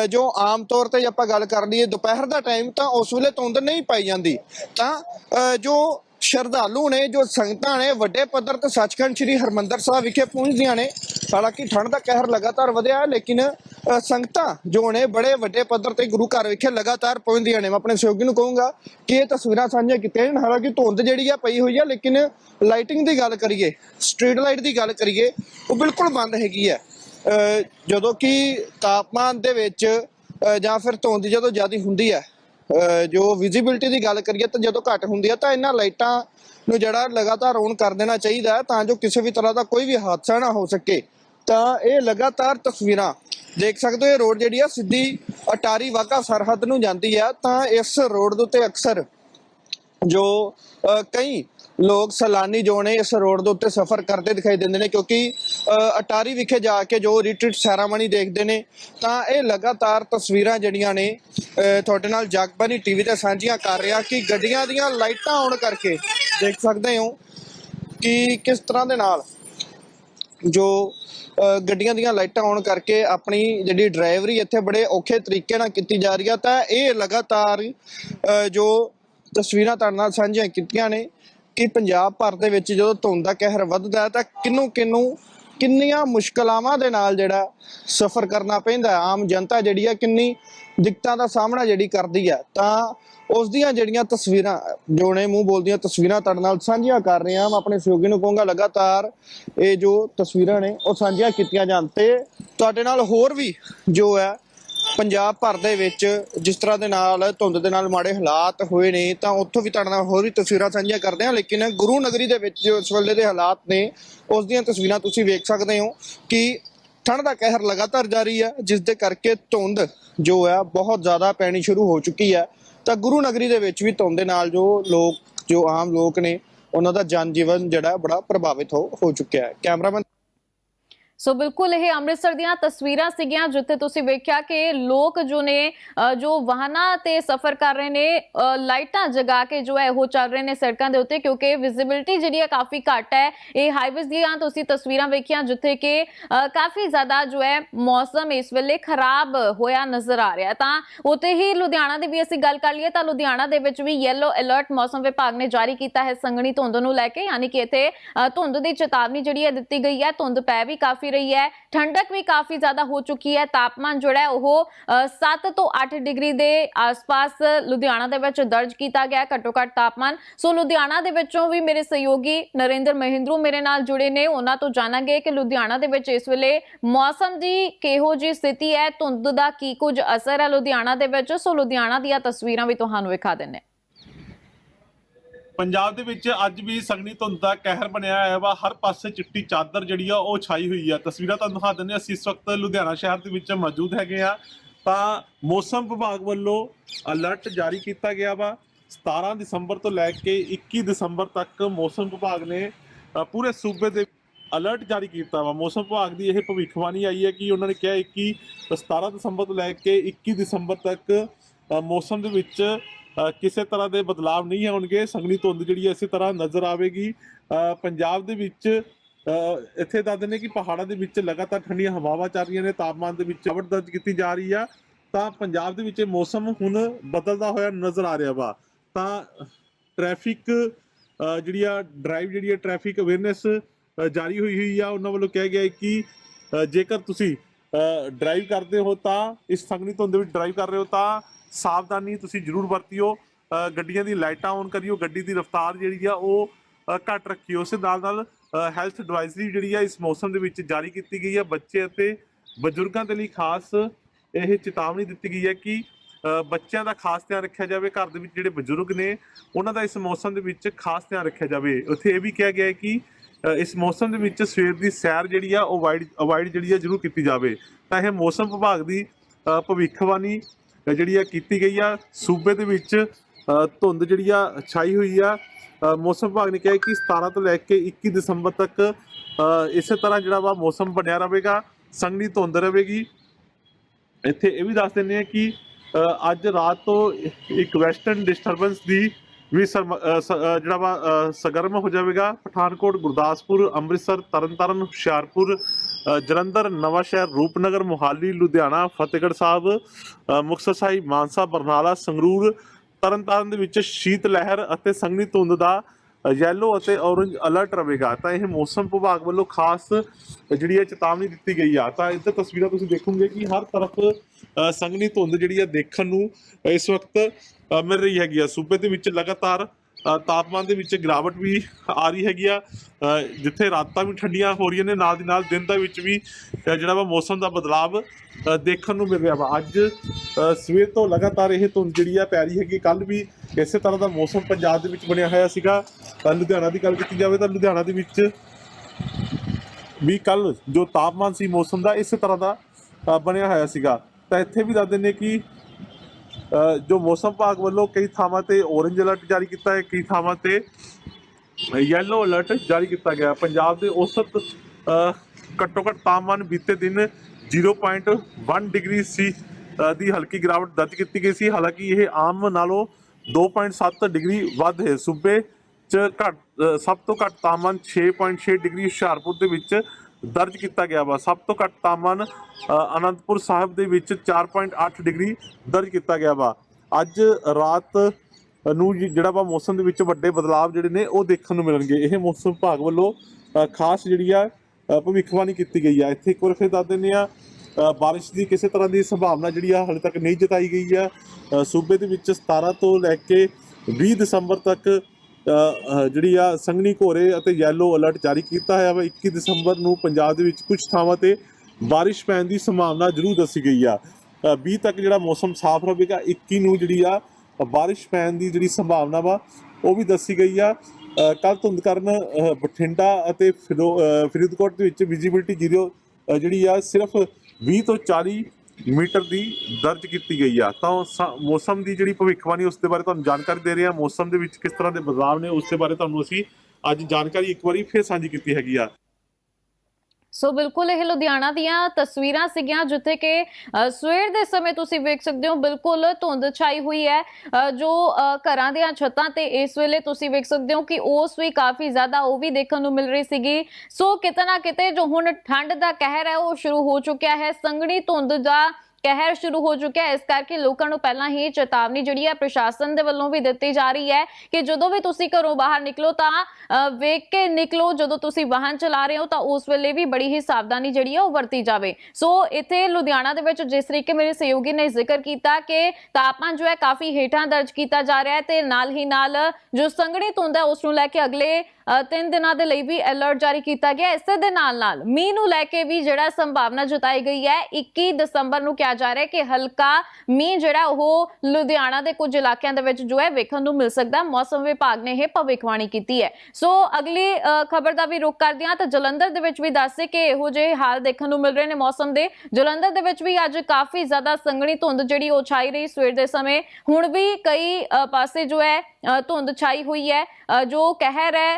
ਜੋ ਆਮ ਤੌਰ ਤੇ ਜੇ ਆਪਾਂ ਗੱਲ ਕਰ ਲਈਏ, ਦੁਪਹਿਰ ਦਾ ਟਾਈਮ ਤਾਂ ਉਸ ਵੇਲੇ ਧੁੰਦ ਨਹੀਂ ਪਾਈ ਜਾਂਦੀ। ਤਾਂ ਜੋ ਸ਼ਰਧਾਲੂ ਨੇ, ਜੋ ਸੰਗਤਾਂ ਨੇ, ਵੱਡੇ ਪੱਧਰ ਤੇ ਸੱਚਖੰਡ ਸ੍ਰੀ ਹਰਮੰਦਰ ਸਾਹਿਬ ਵਿਖੇ ਪਹੁੰਚਦੀਆਂ ਨੇ। ਹਾਲਾਂਕਿ ਠੰਡ ਦਾ ਕਹਿਰ ਲਗਾਤਾਰ ਵਧਿਆ ਹੈ ਲੇਕਿਨ ਸੰਗਤਾਂ ਜੋ ਨੇ, ਬੜੇ ਵੱਡੇ ਪੱਧਰ ਤੇ ਗੁਰੂ ਘਰ ਵਿਖੇ ਲਗਾਤਾਰ ਪਹੁੰਚਦੀਆਂ ਨੇ। ਮੈਂ ਆਪਣੇ ਸਹਿਯੋਗੀ ਨੂੰ ਕਹੂੰਗਾ ਕਿ ਇਹ ਤਸਵੀਰਾਂ ਸਾਂਝੀਆਂ ਕੀਤੀਆਂ ਨੇ ਹਾਲਾਂਕਿ ਧੁੰਦ ਜਿਹੜੀ ਆ ਪਈ ਹੋਈ ਆ, ਲੇਕਿਨ ਲਾਈਟਿੰਗ ਦੀ ਗੱਲ ਕਰੀਏ, ਸਟਰੀਟ ਲਾਈਟ ਦੀ ਗੱਲ ਕਰੀਏ, ਉਹ ਬਿਲਕੁਲ ਬੰਦ ਹੈਗੀ ਆ। ਜਦੋਂ ਕਿ ਤਾਪਮਾਨ ਦੇ ਵਿੱਚ ਜਾਂ ਫਿਰ ਧੁੰਦ ਜਦੋਂ ਜ਼ਿਆਦਾ ਹੁੰਦੀ ਹੈ ਜੋ ਵਿਜ਼ਿਬਿਲਟੀ ਦੀ ਗੱਲ ਕਰੀਏ ਤਾਂ ਜਦੋਂ ਘੱਟ ਹੁੰਦੀ ਹੈ ਤਾਂ ਇਹਨਾਂ ਲਾਈਟਾਂ ਨੂੰ ਜਿਹੜਾ ਲਗਾਤਾਰ ਔਨ ਕਰ ਦੇਣਾ ਚਾਹੀਦਾ ਹੈ ਤਾਂ ਜੋ ਕਿਸੇ ਵੀ ਤਰ੍ਹਾਂ ਦਾ ਕੋਈ ਵੀ ਹਾਦਸਾ ਨਾ ਹੋ ਸਕੇ। ਤਾਂ ਇਹ ਲਗਾਤਾਰ ਤਸਵੀਰਾਂ ਦੇਖ ਸਕਦੇ ਹੋ, ਇਹ ਰੋਡ ਜਿਹੜੀ ਆ ਸਿੱਧੀ ਅਟਾਰੀ ਵਾਗਾ ਸਰਹੱਦ ਨੂੰ ਜਾਂਦੀ ਆ ਤਾਂ ਇਸ ਰੋਡ ਦੇ ਉੱਤੇ ਅਕਸਰ ਜੋ ਕਈ ਲੋਕ ਸੈਲਾਨੀ ਜੋ ਨੇ ਇਸ ਰੋਡ ਦੇ ਉੱਤੇ ਸਫ਼ਰ ਕਰਦੇ ਦਿਖਾਈ ਦਿੰਦੇ ਨੇ ਕਿਉਂਕਿ ਅਟਾਰੀ ਵਿਖੇ ਜਾ ਕੇ ਜੋ ਰਿਟਰੀਟ ਸੈਰਾਮਨੀ ਦੇਖਦੇ ਨੇ, ਤਾਂ ਇਹ ਲਗਾਤਾਰ ਤਸਵੀਰਾਂ ਜਿਹੜੀਆਂ ਨੇ ਤੁਹਾਡੇ ਨਾਲ ਜਗਬਾਨੀ ਟੀਵੀ ਤੇ ਸਾਂਝੀਆਂ ਕਰ ਰਿਹਾ ਕਿ ਗੱਡੀਆਂ ਦੀਆਂ ਲਾਈਟਾਂ ਆਉਣ ਕਰਕੇ ਦੇਖ ਸਕਦੇ ਹੋ ਕਿ ਕਿਸ ਤਰ੍ਹਾਂ ਦੇ ਨਾਲ ਜੋ ਗੱਡੀਆਂ ਦੀਆਂ ਲਾਈਟਾਂ ਆਉਣ ਕਰਕੇ ਆਪਣੀ ਜਿਹੜੀ ਡਰਾਈਵਰੀ ਇੱਥੇ ਬੜੇ ਔਖੇ ਤਰੀਕੇ ਨਾਲ ਕੀਤੀ ਜਾ ਰਹੀ ਆ, ਤਾਂ ਇਹ ਲਗਾਤਾਰ ਜੋ ਤਸਵੀਰਾਂ ਤੁਹਾਡੇ ਨਾਲ ਸਾਂਝੀਆਂ ਕੀਤੀਆਂ ਨੇ ਕਿ ਪੰਜਾਬ ਭਰ ਦੇ ਵਿੱਚ ਜਦੋਂ ਧੁੰਦ ਦਾ ਕਹਿਰ ਵੱਧਦਾ ਹੈ ਤਾਂ ਕਿੰਨੂੰ ਕਿੰਨੂੰ ਕਿੰਨੀਆਂ ਮੁਸ਼ਕਲਾਵਾਂ ਦੇ ਨਾਲ ਜਿਹੜਾ ਸਫ਼ਰ ਕਰਨਾ ਪੈਂਦਾ ਆਮ ਜਨਤਾ ਜਿਹੜੀ ਆ ਕਿੰਨੀ ਦਿੱਕਤਾਂ ਦਾ ਸਾਹਮਣਾ ਜਿਹੜੀ ਕਰਦੀ ਆ ਤਾਂ ਉਸ ਦੀਆਂ ਜਿਹੜੀਆਂ ਤਸਵੀਰਾਂ ਜੋ ਨੇ ਮੂੰਹ ਬੋਲਦੀਆਂ ਤਸਵੀਰਾਂ ਤੁਹਾਡੇ ਨਾਲ ਸਾਂਝੀਆਂ ਕਰ ਰਹੇ ਹਾਂ। ਮੈਂ ਆਪਣੇ ਸਹਿਯੋਗੀ ਨੂੰ ਕਹੂੰਗਾ, ਲਗਾਤਾਰ ਇਹ ਜੋ ਤਸਵੀਰਾਂ ਨੇ ਉਹ ਸਾਂਝੀਆਂ ਕੀਤੀਆਂ ਜਾਣ ਤੇ ਤੁਹਾਡੇ ਨਾਲ ਹੋਰ ਵੀ ਜੋ ਹੈ ਪੰਜਾਬ ਭਰ ਦੇ ਵਿੱਚ ਜਿਸ ਤਰ੍ਹਾਂ ਦੇ ਨਾਲ ਧੁੰਦ ਦੇ ਨਾਲ ਮਾੜੇ ਹਾਲਾਤ ਹੋਏ ਨੇ, ਤਾਂ ਉੱਥੋਂ ਵੀ ਤੁਹਾਡੇ ਨਾਲ ਹੋਰ ਵੀ ਤਸਵੀਰਾਂ ਸਾਂਝੀਆਂ ਕਰਦੇ ਹਾਂ। ਲੇਕਿਨ ਗੁਰੂ ਨਗਰੀ ਦੇ ਵਿੱਚ ਜੋ ਇਸ ਵੇਲੇ ਦੇ ਹਾਲਾਤ ਨੇ, ਉਸ ਦੀਆਂ ਤਸਵੀਰਾਂ ਤੁਸੀਂ ਵੇਖ ਸਕਦੇ ਹੋ ਕਿ ਠੰਡ ਦਾ ਕਹਿਰ ਲਗਾਤਾਰ ਜਾਰੀ ਹੈ, ਜਿਸ ਦੇ ਕਰਕੇ ਧੁੰਦ ਜੋ ਹੈ ਬਹੁਤ ਜ਼ਿਆਦਾ ਪੈਣੀ ਸ਼ੁਰੂ ਹੋ ਚੁੱਕੀ ਹੈ। ਤਾਂ ਗੁਰੂ ਨਗਰੀ ਦੇ ਵਿੱਚ ਵੀ ਧੁੰਦ ਦੇ ਨਾਲ ਜੋ ਲੋਕ, ਜੋ ਆਮ ਲੋਕ ਨੇ, ਉਹਨਾਂ ਦਾ ਜਨ ਜੀਵਨ ਜਿਹੜਾ ਬੜਾ ਪ੍ਰਭਾਵਿਤ ਹੋ ਚੁੱਕਿਆ ਹੈ। ਕੈਮਰਾਮੈਨ ਸੋ ਬਿਲਕੁਲ ਇਹ ਅੰਮ੍ਰਿਤਸਰ ਦੀਆਂ ਤਸਵੀਰਾਂ ਸੀਗੀਆਂ ਜਿੱਥੇ ਤੁਸੀਂ ਵੇਖਿਆ ਕਿ ਲੋਕ ਜੋ ਨੇ ਜੋ ਵਾਹਨਾਂ ਤੇ ਸਫ਼ਰ ਕਰ ਰਹੇ ਨੇ ਲਾਈਟਾਂ ਜਗਾ ਕੇ ਜੋ ਹੈ ਉਹ ਚੱਲ ਰਹੇ ਨੇ ਸੜਕਾਂ ਦੇ ਉੱਤੇ ਕਿਉਂਕਿ ਵਿਜ਼ਿਬਿਲਟੀ ਜਿਹੜੀ ਹੈ ਕਾਫੀ ਘੱਟ ਹੈ। ਇਹ ਹਾਈਵੇਜ਼ ਦੀਆਂ ਤੁਸੀਂ ਤਸਵੀਰਾਂ ਵੇਖੀਆਂ ਜਿੱਥੇ ਕਿ ਕਾਫੀ ਜ਼ਿਆਦਾ ਜੋ ਹੈ ਮੌਸਮ ਇਸ ਵੇਲੇ ਖਰਾਬ ਹੋਇਆ ਨਜ਼ਰ ਆ ਰਿਹਾ ਤਾਂ ਉੱਥੇ ਹੀ ਲੁਧਿਆਣਾ ਦੀ ਵੀ ਅਸੀਂ ਗੱਲ ਕਰ ਲਈਏ ਤਾਂ ਲੁਧਿਆਣਾ ਦੇ ਵਿੱਚ ਵੀ ਯੈਲੋ ਅਲਰਟ ਮੌਸਮ ਵਿਭਾਗ ਨੇ ਜਾਰੀ ਕੀਤਾ ਹੈ ਸੰਘਣੀ ਧੁੰਦ ਨੂੰ ਲੈ ਕੇ ਯਾਨੀ ਕਿ ਇੱਥੇ ਅ, ਧੁੰਦ ਦੀ ਚੇਤਾਵਨੀ ਜਿਹੜੀ ਹੈ ਦਿੱਤੀ ਗਈ ਹੈ ਧੁੰਦ ਪੈ ਵੀ ਕਾਫੀ ਰਹੀ ਹੈ। ਠੰਡਕ ਵੀ ਕਾਫੀ ਜ਼ਿਆਦਾ ਹੋ ਚੁੱਕੀ ਹੈ। ਤਾਪਮਾਨ ਜਿਹੜਾ ਉਹ 7 ਤੋਂ 8 ਡਿਗਰੀ ਦੇ ਆਸ-ਪਾਸ ਲੁਧਿਆਣਾ ਦੇ ਵਿੱਚ ਦਰਜ ਕੀਤਾ ਗਿਆ ਘੱਟੋ ਘੱਟ ਤਾਪਮਾਨ। ਸੋ ਲੁਧਿਆਣਾ ਦੇ ਵਿੱਚੋਂ ਵੀ ਮੇਰੇ ਸਹਿਯੋਗੀ ਨਰਿੰਦਰ ਮਹਿੰਦਰੂ ਮੇਰੇ ਨਾਲ ਜੁੜੇ ਨੇ। ਉਹਨਾਂ ਤੋਂ ਜਾਣਾਂਗੇ ਕਿ ਲੁਧਿਆਣਾ ਦੇ ਵਿੱਚ ਇਸ ਵੇਲੇ ਮੌਸਮ ਦੀ ਕਿਹੋ ਜੀ ਸਥਿਤੀ ਹੈ, ਧੁੰਦ ਦਾ ਕੀ ਕੁਝ ਅਸਰ ਹੈ ਲੁਧਿਆਣਾ ਦੇ ਵਿੱਚ। ਸੋ ਲੁਧਿਆਣਾ ਦੀਆਂ ਤਸਵੀਰਾਂ ਵੀ ਤੁਹਾਨੂੰ ਵਿਖਾ ਦਿੰਨੇ ਪੰਜਾਬ ਦੇ ਵਿੱਚ ਅੱਜ ਵੀ ਸੰਗਣੀ ਧੁੰਦ ਦਾ ਕਹਿਰ ਬਣਿਆ ਹੋਇਆ ਵਾ। ਹਰ ਪਾਸੇ ਚਿੱਟੀ ਚਾਦਰ ਜਿਹੜੀ ਆ, ਉਹ ਛਾਈ ਹੋਈ ਆ। ਤਸਵੀਰਾਂ ਤੁਹਾਨੂੰ ਦਿਖਾ ਦਿੰਦੇ ਹਾਂ। ਅਸੀਂ ਇਸ ਵਕਤ ਲੁਧਿਆਣਾ ਸ਼ਹਿਰ ਦੇ ਵਿੱਚ ਮੌਜੂਦ ਹੈਗੇ ਆ। ਤਾਂ ਮੌਸਮ ਵਿਭਾਗ ਵੱਲੋਂ ਅਲਰਟ ਜਾਰੀ ਕੀਤਾ ਗਿਆ ਵਾ। 17 ਦਸੰਬਰ ਤੋਂ ਲੈ ਕੇ 21 ਦਸੰਬਰ ਤੱਕ ਮੌਸਮ ਵਿਭਾਗ ਨੇ ਪੂਰੇ ਸੂਬੇ ਦੇ ਅਲਰਟ ਜਾਰੀ ਕੀਤਾ ਵਾ। ਮੌਸਮ ਵਿਭਾਗ ਦੀ ਇਹ ਭਵਿੱਖਬਾਣੀ ਆਈ ਹੈ ਕਿ ਉਹਨਾਂ ਨੇ ਕਿਹਾ 21 17 ਦਸੰਬਰ ਤੋਂ ਲੈ ਕੇ 21 ਦਸੰਬਰ ਤੱਕ ਮੌਸਮ ਦੇ ਵਿੱਚ ਕਿਸੇ ਤਰ੍ਹਾਂ ਦੇ ਬਦਲਾਵ ਨਹੀਂ ਆਉਣਗੇ। ਸੰਗਣੀ ਧੁੰਦ ਜਿਹੜੀ ਹੈ ਇਸੇ ਤਰ੍ਹਾਂ ਨਜ਼ਰ ਆਵੇਗੀ। ਪੰਜਾਬ ਦੇ ਵਿੱਚ ਇੱਥੇ ਦੱਸ ਦਿੰਦੇ ਕਿ ਪਹਾੜਾਂ ਦੇ ਵਿੱਚ ਲਗਾਤਾਰ ਠੰਡੀਆਂ ਹਵਾਵਾਂ ਚੱਲ ਰਹੀਆਂ ਨੇ, ਤਾਪਮਾਨ ਦੇ ਵਿੱਚ ਗਿਰਾਵਟ ਦਰਜ ਕੀਤੀ ਜਾ ਰਹੀ ਆ। ਤਾਂ ਪੰਜਾਬ ਦੇ ਵਿੱਚ ਇਹ ਮੌਸਮ ਹੁਣ ਬਦਲਦਾ ਹੋਇਆ ਨਜ਼ਰ ਆ ਰਿਹਾ ਵਾ। ਤਾਂ ਟ੍ਰੈਫਿਕ ਜਿਹੜੀ ਆ, ਡਰਾਈਵ ਜਿਹੜੀ ਆ, ਟ੍ਰੈਫਿਕ ਅਵੇਅਰਨੈਸ ਜਾਰੀ ਹੋਈ ਹੋਈ ਆ। ਉਹਨਾਂ ਵੱਲੋਂ ਕਿਹਾ ਗਿਆ ਹੈ ਕਿ ਜੇਕਰ ਤੁਸੀਂ ਡਰਾਈਵ ਕਰਦੇ ਹੋ ਤਾਂ, ਇਸ ਸੰਗਣੀ ਧੁੰਦ ਵਿੱਚ ਡਰਾਈਵ ਕਰ ਰਹੇ ਹੋ ਤਾਂ ਸਾਵਧਾਨੀ ਤੁਸੀਂ ਜ਼ਰੂਰ ਵਰਤਿਓ ਗੱਡੀਆਂ ਦੀ ਲਾਈਟਾਂ ਔਨ ਕਰਿਓ ਗੱਡੀ ਦੀ ਰਫ਼ਤਾਰ ਜਿਹੜੀ ਆ ਉਹ ਅ, ਘੱਟ ਰੱਖਿਓ। ਉਸੇ ਨਾਲ ਨਾਲ ਹੈਲਥ ਐਡਵਾਈਜ਼ਰੀ ਜਿਹੜੀ ਆ ਇਸ ਮੌਸਮ ਦੇ ਵਿੱਚ ਜਾਰੀ ਕੀਤੀ ਗਈ ਆ। ਬੱਚੇ ਅਤੇ ਬਜ਼ੁਰਗਾਂ ਦੇ ਲਈ ਖਾਸ ਇਹ ਚੇਤਾਵਨੀ ਦਿੱਤੀ ਗਈ ਹੈ ਕਿ ਬੱਚਿਆਂ ਦਾ ਖਾਸ ਧਿਆਨ ਰੱਖਿਆ ਜਾਵੇ। ਘਰ ਦੇ ਵਿੱਚ ਜਿਹੜੇ ਬਜ਼ੁਰਗ ਨੇ ਉਹਨਾਂ ਦਾ ਇਸ ਮੌਸਮ ਦੇ ਵਿੱਚ ਖਾਸ ਧਿਆਨ ਰੱਖਿਆ ਜਾਵੇ। ਉੱਥੇ ਇਹ ਵੀ ਕਿਹਾ ਗਿਆ ਹੈ ਕਿ ਇਸ ਮੌਸਮ ਦੇ ਵਿੱਚ ਸਵੇਰ ਦੀ ਸੈਰ ਜਿਹੜੀ ਆ ਉਹ ਅਵਾਇਡ ਅਵਾਇਡ ਜਿਹੜੀ ਆ ਜ਼ਰੂਰ ਕੀਤੀ ਜਾਵੇ। ਤਾਂ ਇਹ ਮੌਸਮ ਵਿਭਾਗ ਦੀ ਭਵਿੱਖਬਾਣੀ ਜਿਹੜੀ ਆ ਕੀਤੀ ਗਈ ਆ ਸੂਬੇ ਦੇ ਵਿੱਚ ਧੁੰਦ ਜਿਹੜੀ ਆ ਛਾਈ ਹੋਈ ਆ। ਮੌਸਮ ਵਿਭਾਗ ਨੇ ਕਿਹਾ ਕਿ 17 ਤੋਂ ਲੈ ਕੇ 21 ਦਸੰਬਰ ਤੱਕ ਇਸੇ ਤਰ੍ਹਾਂ ਜਿਹੜਾ ਵਾ ਮੌਸਮ ਬਣਿਆ ਰਹੇਗਾ ਸੰਘਣੀ ਧੁੰਦ ਰਹੇਗੀ। ਇੱਥੇ ਇਹ ਵੀ ਦੱਸ ਦਿੰਦੇ ਆ ਕਿ ਅੱਜ ਰਾਤ ਤੋਂ ਇੱਕ ਵੈਸਟਰਨ ਡਿਸਟਰਬੈਂਸ ਦੀ ਵੀ ਸਰਮ- ਜਿਹੜਾ ਵਾ ਅ, ਸਰਗਰਮ ਹੋ ਜਾਵੇਗਾ। ਪਠਾਨਕੋਟ ਗੁਰਦਾਸਪੁਰ ਅੰਮ੍ਰਿਤਸਰ ਤਰਨਤਾਰਨ ਹੁਸ਼ਿਆਰਪੁਰ ਅ, ਜਲੰਧਰ ਨਵਾਂਸ਼ਹਿਰ ਰੂਪਨਗਰ ਮੋਹਾਲੀ ਲੁਧਿਆਣਾ ਫਤਿਹਗੜ੍ਹ ਸਾਹਿਬ ਮੁਕਤਸਰ ਸਾਹਿਬ ਮਾਨਸਾ ਬਰਨਾਲਾ ਸੰਗਰੂਰ ਤਰਨਤਾਰਨ ਦੇ ਵਿੱਚ ਸ਼ੀਤ ਲਹਿਰ ਅਤੇ ਸੰਘਣੀ ਧੁੰਦ ਦਾ ਯੈਲੋ ਅਤੇ ਔਰੰਜ ਅਲਰਟ ਰਹੇਗਾ। ਤਾਂ ਇਹ ਮੌਸਮ ਵਿਭਾਗ ਵੱਲੋਂ ਖਾਸ ਜਿਹੜੀ ਹੈ ਚੇਤਾਵਨੀ ਦਿੱਤੀ ਗਈ ਆ। ਤਾਂ ਇੱਧਰ ਤਸਵੀਰਾਂ ਤੁਸੀਂ ਦੇਖੋਗੇ ਕਿ ਹਰ ਤਰਫ ਸੰਘਣੀ ਧੁੰਦ ਜਿਹੜੀ ਆ ਦੇਖਣ ਨੂੰ ਇਸ ਵਕਤ ਮਿਲ ਰਹੀ ਹੈਗੀ ਆ। ਸੂਬੇ ਦੇ ਵਿੱਚ ਲਗਾਤਾਰ ਤਾਪਮਾਨ ਦੇ ਵਿੱਚ ਗਿਰਾਵਟ ਵੀ ਆ ਰਹੀ ਹੈਗੀ ਆ। ਜਿੱਥੇ ਰਾਤਾਂ ਵੀ ਠੰਡੀਆਂ ਹੋ ਰਹੀਆਂ ਨੇ, ਨਾਲ ਦੀ ਨਾਲ ਦਿਨ ਦਾ ਵਿੱਚ ਵੀ ਜਿਹੜਾ ਵਾ ਮੌਸਮ ਦਾ ਬਦਲਾਵ ਦੇਖਣ ਨੂੰ ਮਿਲ ਰਿਹਾ ਵਾ। ਅੱਜ ਸਵੇਰ ਤੋਂ ਲਗਾਤਾਰ ਇਹ ਧੁੰਦ ਜਿਹੜੀ ਆ ਪੈ ਰਹੀ ਹੈਗੀ। ਕੱਲ ਵੀ ਇਸੇ ਤਰ੍ਹਾਂ ਦਾ ਮੌਸਮ ਪੰਜਾਬ ਦੇ ਵਿੱਚ ਬਣਿਆ ਹੋਇਆ ਸੀਗਾ। ਲੁਧਿਆਣਾ ਦੀ ਗੱਲ ਕੀਤੀ ਜਾਵੇ ਤਾਂ ਲੁਧਿਆਣਾ ਦੇ ਵਿੱਚ ਵੀ ਕੱਲ ਜੋ ਤਾਪਮਾਨ ਸੀ ਮੌਸਮ ਦਾ, ਇਸੇ ਤਰ੍ਹਾਂ ਦਾ ਬਣਿਆ ਹੋਇਆ ਸੀਗਾ। ਤਾਂ ਇੱਥੇ ਵੀ ਦੱਸ ਦਿੰਦੇ ਕਿ ਜੋ ਮੌਸਮ ਵਿਭਾਗ ਵੱਲੋਂ ਕਈ ਥਾਵਾਂ ਤੇ ਔਰੇਂਜ ਅਲਰਟ ਜਾਰੀ ਕੀਤਾ ਹੈ, ਕਈ ਥਾਵਾਂ ਤੇ ਯੈਲੋ ਅਲਰਟ ਜਾਰੀ ਕੀਤਾ ਗਿਆ ਪੰਜਾਬ ਦੇ ਔਸਤ ਘੱਟੋ ਘੱਟ ਤਾਪਮਾਨ ਬੀਤੇ ਦਿਨ 0.1 ਡਿਗਰੀ ਸੀ ਦੀ ਹਲਕੀ ਗਿਰਾਵਟ ਦਰਜ ਕੀਤੀ ਗਈ ਸੀ। ਹਾਲਾਂਕਿ ਇਹ ਆਮ ਨਾਲੋਂ 2.7 ਡਿਗਰੀ ਵੱਧ ਹੈ। ਸੂਬੇ ਚ ਘੱਟ ਸਭ ਤੋਂ ਘੱਟ ਤਾਪਮਾਨ 6.6 ਡਿਗਰੀ ਹੁਸ਼ਿਆਰਪੁਰ ਦੇ ਵਿੱਚ ਦਰਜ ਕੀਤਾ ਗਿਆ ਵਾ। ਸਭ ਤੋਂ ਘੱਟ ਤਾਪਮਾਨ ਅਨੰਦਪੁਰ ਸਾਹਿਬ ਦੇ ਵਿੱਚ 4.8 ਡਿਗਰੀ ਦਰਜ ਕੀਤਾ ਗਿਆ ਵਾ। ਅੱਜ ਰਾਤ ਨੂੰ ਜਿਹੜਾ ਵਾ ਮੌਸਮ ਦੇ ਵਿੱਚ ਵੱਡੇ ਬਦਲਾਵ ਜਿਹੜੇ ਨੇ, ਉਹ ਦੇਖਣ ਨੂੰ ਮਿਲਣਗੇ। ਇਹ ਮੌਸਮ ਵਿਭਾਗ ਵੱਲੋਂ ਖਾਸ ਜਿਹੜੀ ਆ ਭਵਿੱਖਬਾਣੀ ਕੀਤੀ ਗਈ ਆ। ਇੱਥੇ ਇੱਕ ਵਾਰ ਫਿਰ ਦੱਸ ਦਿੰਦੇ ਆ ਬਾਰਿਸ਼ ਦੀ ਕਿਸੇ ਤਰ੍ਹਾਂ ਦੀ ਸੰਭਾਵਨਾ ਜਿਹੜੀ ਆ, ਹਾਲੇ ਤੱਕ ਨਹੀਂ ਜਤਾਈ ਗਈ ਆ। ਸੂਬੇ ਦੇ ਵਿੱਚ 17 ਤੋਂ ਲੈ ਕੇ 20 ਦਸੰਬਰ ਤੱਕ ਜਿਹੜੀ ਆ ਸੰਘਣੀ ਘੋਰੇ ਅਤੇ ਯੈਲੋ ਅਲਰਟ ਜਾਰੀ ਕੀਤਾ ਹੋਇਆ ਵਾ 21 ਦਸੰਬਰ ਨੂੰ ਪੰਜਾਬ ਦੇ ਵਿੱਚ ਕੁਝ ਥਾਵਾਂ ਤੇ ਬਾਰਿਸ਼ ਪੈਣ ਦੀ ਸੰਭਾਵਨਾ ਜ਼ਰੂਰ ਦੱਸੀ ਗਈ ਆ। ਅ, 20 ਤੱਕ ਜਿਹੜਾ ਮੌਸਮ ਸਾਫ਼ ਰਹੇਗਾ 21 ਨੂੰ ਜਿਹੜੀ ਆ ਬਾਰਿਸ਼ ਪੈਣ ਦੀ ਜਿਹੜੀ ਸੰਭਾਵਨਾ ਵਾ ਉਹ ਵੀ ਦੱਸੀ ਗਈ ਆ। ਕੱਲ ਧੁੰਦ ਕਾਰਨ ਬਠਿੰਡਾ ਅਤੇ ਫਿਰੋ- ਫਰੀਦਕੋਟ ਦੇ ਵਿੱਚ ਵਿਜ਼ਿਬਿਲਟੀ ਜ਼ੀਰੋ ਜਿਹੜੀ ਆ ਸਿਰਫ 20 ਤੋਂ 40 ਮੀਟਰ ਦੀ ਦਰਜ ਕੀਤੀ ਗਈ ਆ। ਤਾਂ ਸ- ਮੌਸਮ ਦੀ ਜਿਹੜੀ ਭਵਿੱਖਬਾਣੀ, ਉਸ ਦੇ ਬਾਰੇ ਤੁਹਾਨੂੰ ਜਾਣਕਾਰੀ ਦੇ ਰਹੇ ਹਾਂ ਮੌਸਮ ਦੇ ਵਿੱਚ ਕਿਸ ਤਰ੍ਹਾਂ ਦੇ ਬਦਲਾਅ ਨੇ, ਉਸ ਦੇ ਬਾਰੇ ਤੁਹਾਨੂੰ ਅਸੀਂ ਅੱਜ ਜਾਣਕਾਰੀ ਇੱਕ ਵਾਰੀ ਫਿਰ ਸਾਂਝੀ ਕੀਤੀ ਹੈਗੀ ਆ। ਸੋ ਬਿਲਕੁਲ ਇਹ ਲੁਧਿਆਣਾ ਦੀਆਂ ਤਸਵੀਰਾਂ ਸੀਗੀਆਂ ਜਿੱਥੇ ਕਿ ਸਵੇਰ ਦੇ ਸਮੇਂ ਤੁਸੀਂ ਵੇਖ ਸਕਦੇ ਹੋ ਬਿਲਕੁਲ ਧੁੰਦ ਛਾਈ ਹੋਈ ਹੈ। ਅ, ਜੋ ਅ, ਘਰਾਂ ਦੀਆਂ ਛੱਤਾਂ ਤੇ ਇਸ ਵੇਲੇ ਤੁਸੀਂ ਵੇਖ ਸਕਦੇ ਹੋ ਕਿ ਉਸ ਵੀ ਕਾਫੀ ਜ਼ਿਆਦਾ ਉਹ ਵੀ ਦੇਖਣ ਨੂੰ ਮਿਲ ਰਹੀ ਸੀਗੀ। ਸੋ ਕਿਤੇ ਨਾ ਕਿਤੇ ਜੋ ਹੁਣ ਠੰਡ ਦਾ ਕਹਿਰ ਹੈ ਉਹ ਸ਼ੁਰੂ ਹੋ ਚੁੱਕਿਆ ਹੈ। ਸੰਘਣੀ ਧੁੰਦ ਦਾ ਕਹਿਰ ਸ਼ੁਰੂ ਹੋ ਚੁੱਕਿਆ ਹੈ। ਇਸ ਕਰਕੇ ਲੋਕਾਂ ਨੂੰ ਪਹਿਲਾਂ ਹੀ ਚੇਤਾਵਨੀ ਜਿਹੜੀ ਹੈ ਪ੍ਰਸ਼ਾਸਨ ਦੇ ਵੱਲੋਂ ਵੀ ਦਿੱਤੀ ਜਾ ਰਹੀ ਹੈ ਕਿ ਜਦੋਂ ਵੀ ਤੁਸੀਂ ਘਰੋਂ ਬਾਹਰ ਨਿਕਲੋ ਤਾਂ ਵੇਖ ਕੇ ਨਿਕਲੋ। ਜਦੋਂ ਤੁਸੀਂ ਵਾਹਨ ਚਲਾ ਰਹੇ ਹੋ ਤਾਂ ਉਸ ਵੇਲੇ ਵੀ ਬੜੀ ਹੀ ਸਾਵਧਾਨੀ ਜਿਹੜੀ ਹੈ ਉਹ ਵਰਤੀ ਜਾਵੇ। ਸੋ ਇੱਥੇ ਲੁਧਿਆਣਾ ਦੇ ਵਿੱਚ ਜਿਸ ਤਰੀਕੇ ਮੇਰੇ ਸਹਿਯੋਗੀ ਨੇ ਜ਼ਿਕਰ ਕੀਤਾ ਕਿ ਤਾਪਮਾਨ ਜੋ ਹੈ ਕਾਫੀ ਹੇਠਾਂ ਦਰਜ ਕੀਤਾ ਜਾ ਰਿਹਾ ਹੈ ਤੇ ਨਾਲ ਹੀ ਨਾਲ ਜੋ ਸੰਘਣੀ ਧੁੰਦ ਹੈ ਉਸ ਨੂੰ ਲੈ ਕੇ ਅਗਲੇ ਤਿੰਨ ਦਿਨਾਂ ਦੇ ਲਈ ਵੀ ਅਲਰਟ ਜਾਰੀ ਕੀਤਾ ਗਿਆ। ਇਸੇ ਦੇ ਨਾਲ ਨਾਲ ਮੀਂਹ ਨੂੰ ਲੈ ਕੇ ਵੀ ਜਿਹੜਾ ਸੰਭਾਵਨਾ ਜਤਾਈ ਗਈ ਹੈ 21 ਦਸੰਬਰ ਨੂੰ ਕਿਹਾ ਜਾ ਰਿਹਾ ਹੈ ਕਿ ਹਲਕਾ ਮੀਂਹ ਜਿਹੜਾ ਉਹ ਲੁਧਿਆਣਾ ਦੇ ਕੁਝ ਇਲਾਕਿਆਂ ਦੇ ਵਿੱਚ ਜੋ ਹੈ ਵੇਖਣ ਨੂੰ ਮਿਲ ਸਕਦਾ। ਮੌਸਮ ਵਿਭਾਗ ਨੇ ਇਹ ਭਵਿੱਖਬਾਣੀ ਕੀਤੀ ਹੈ। ਸੋ ਅਗਲੀ ਖਬਰ ਦਾ ਵੀ ਰੁਕ ਕਰਦੇ ਹਾਂ ਤਾਂ ਜਲੰਧਰ ਦੇ ਵਿੱਚ ਵੀ ਦੱਸੇ ਕਿ ਇਹੋ ਜਿਹੇ ਹਾਲ ਦੇਖਣ ਨੂੰ ਮਿਲ ਰਹੇ ਨੇ ਮੌਸਮ ਦੇ। ਜਲੰਧਰ ਦੇ ਵਿੱਚ ਵੀ ਅੱਜ ਕਾਫੀ ਜ਼ਿਆਦਾ ਸੰਘਣੀ ਧੁੰਦ ਜਿਹੜੀ ਉਹ ਛਾਈ ਰਹੀ ਸਵੇਰ ਦੇ ਸਮੇਂ। ਹੁਣ ਵੀ ਕਈ ਪਾਸੇ ਜੋ ਹੈ ਧੁੰਦ ਛਾਈ ਹੋਈ ਹੈ। ਜੋ ਕਹਿਰ ਹੈ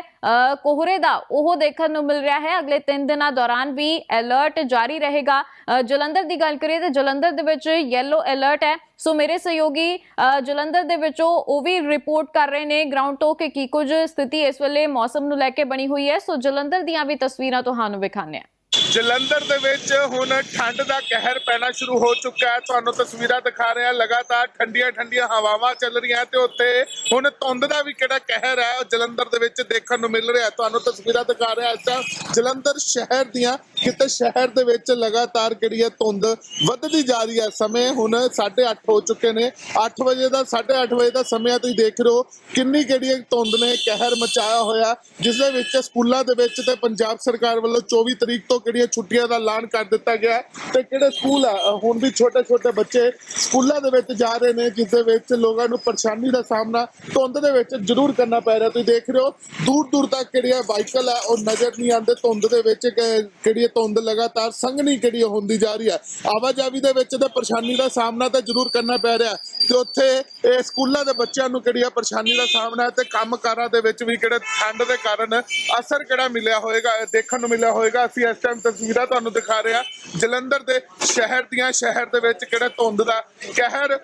ਕੋਹਰੇ ਦਾ, ਉਹ ਦੇਖਣ ਨੂੰ ਮਿਲ ਰਿਹਾ ਹੈ। ਅਗਲੇ 3 ਦਿਨਾਂ ਦੌਰਾਨ ਵੀ ਅਲਰਟ ਜਾਰੀ ਰਹੇਗਾ। ਜਲੰਧਰ ਦੀ ਗੱਲ ਕਰੀਏ ਤਾਂ ਜਲੰਧਰ ਦੇ ਵਿੱਚ ਯੈਲੋ ਅਲਰਟ ਹੈ। ਸੋ ਮੇਰੇ ਸਹਿਯੋਗੀ ਜਲੰਧਰ ਦੇ ਵਿੱਚੋਂ ਉਹ ਵੀ ਰਿਪੋਰਟ ਕਰ ਰਹੇ ਨੇ। ਗਰਾਊਂਡ ਤੋਂ ਕਿ ਕੀ ਕੁਝ ਸਥਿਤੀ ਇਸ ਵੇਲੇ ਮੌਸਮ ਨੂੰ ਲੈ ਕੇ ਬਣੀ ਹੋਈ ਹੈ। ਸੋ ਜਲੰਧਰ ਦੀਆਂ ਵੀ ਤਸਵੀਰਾਂ ਤੁਹਾਨੂੰ ਵਿਖਾਉਂਦੇ ਹਾਂ। ਜਲੰਧਰ ਦੇ ਵਿੱਚ ਹੁਣ ਠੰਡ ਦਾ ਕਹਿਰ ਪੈਣਾ ਸ਼ੁਰੂ ਹੋ ਚੁੱਕਾ ਹੈ। ਤੁਹਾਨੂੰ ਤਸਵੀਰਾਂ ਦਿਖਾ ਰਿਹਾ, ਲਗਾਤਾਰ ਠੰਡੀਆਂ ਠੰਡੀਆਂ ਹਵਾਵਾਂ ਚੱਲ ਰਹੀਆਂ ਤੇ ਉੱਥੇ ਹੁਣ ਧੁੰਦ ਦਾ ਵੀ ਕਿਹੜਾ ਕਹਿਰ ਹੈ, ਉਹ ਜਲੰਧਰ ਦੇ ਵਿੱਚ ਦੇਖਣ ਨੂੰ ਮਿਲ ਰਿਹਾ। ਤੁਹਾਨੂੰ ਤਸਵੀਰਾਂ ਦਿਖਾ ਰਿਹਾ ਇਸ ਟਾਈਮ ਜਲੰਧਰ ਸ਼ਹਿਰ ਦੀਆਂ ਕਿਤੇ ਸ਼ਹਿਰ ਦੇ ਵਿੱਚ ਲਗਾਤਾਰ ਕਿਹੜੀ ਹੈ ਧੁੰਦ ਵੱਧਦੀ ਜਾ ਰਹੀ ਹੈ। ਸਮੇਂ ਹੁਣ 8:30 ਹੋ ਚੁੱਕੇ ਨੇ। 8 ਵਜੇ ਦਾ 8:30 ਵਜੇ ਦਾ ਸਮਾਂ ਤੁਸੀਂ ਦੇਖ ਰਹੇ ਹੋ ਕਿੰਨੀ ਕਿਹੜੀ ਧੁੰਦ ਨੇ, ਕਹਿਰ ਮਚਾਇਆ ਹੋਇਆ, ਜਿਸ ਦੇ ਵਿੱਚ ਸਕੂਲਾਂ ਦੇ ਵਿੱਚ ਤੇ ਪੰਜਾਬ ਸਰਕਾਰ ਵੱਲੋਂ 24 ਤਰੀਕ ਤੋਂ ਕਿਹੜੀਆਂ ਛੁੱਟੀਆਂ ਦਾ ਐਲਾਨ ਕਰ ਦਿੱਤਾ ਗਿਆ ਹੈ ਤੇ ਕਿਹੜੇ ਸਕੂਲ ਆ? ਹੁਣ ਵੀ ਛੋਟੇ ਛੋਟੇ ਬੱਚੇ ਸਕੂਲਾਂ ਦੇ ਵਿੱਚ ਜਾ ਰਹੇ ਨੇ, ਜਿਸ ਦੇ ਵਿੱਚ ਲੋਕਾਂ ਨੂੰ ਪਰੇਸ਼ਾਨੀ ਦਾ ਸਾਹਮਣਾ ਧੁੰਦ ਦੇ ਵਿੱਚ ਜ਼ਰੂਰ ਕਰਨਾ ਪੈ ਰਿਹਾ। ਤੁਸੀਂ ਦੇਖ ਰਹੇ ਹੋ ਦੂਰ ਦੂਰ ਤੱਕ ਕਿਹੜੀਆਂ ਵਾਹੀਕਲ ਆ, ਉਹ ਨਜ਼ਰ ਨਹੀਂ ਆਉਂਦੇ। ਧੁੰਦ ਦੇ ਵਿੱਚ ਕਿ- ਕਿਹੜੀ ਧੁੰਦ ਲਗਾਤਾਰ ਸੰਘਣੀ ਕਿਹੜੀ ਹੁੰਦੀ ਜਾ ਰਹੀ ਹੈ ਆਵਾਜਾਈ ਦੇ ਵਿੱਚ ਤਾਂ ਪਰੇਸ਼ਾਨੀ ਦਾ ਸਾਹਮਣਾ ਤਾਂ ਜ਼ਰੂਰ ਕਰਨਾ ਪੈ ਰਿਹਾ। ਤੇ ਉੱਥੇ ਇਹ ਸਕੂਲਾਂ ਦੇ ਬੱਚਿਆਂ ਨੂੰ ਕਿਹੜੀ ਆ ਪਰੇਸ਼ਾਨੀ ਦਾ ਸਾਹਮਣਾ ਹੈ ਤੇ ਕੰਮਕਾਰਾਂ ਦੇ ਵਿੱਚ ਵੀ ਕਿਹੜੇ ਠੰਡ ਦੇ ਕਾਰਨ ਅਸਰ ਕਿਹੜਾ ਮਿਲਿਆ ਹੋਏਗਾ ਦੇਖਣ ਨੂੰ ਮਿਲਿਆ ਹੋਏਗਾ। ਅਸੀਂ ਇਸ ਟਾਈਮ ਤਸਵੀਰਾਂ ਤੁਹਾਨੂੰ ਦਿਖਾ ਰਹੇ। ਜਲੰਧਰ ਦੇ ਸ਼ਹਿਰ ਦੀਆਂ ਸ਼ਹਿਰ ਦੇ ਵਿੱਚ ਕਿਹੜਾ ਧੁੰਦ ਦਾ ਕਹਿਰ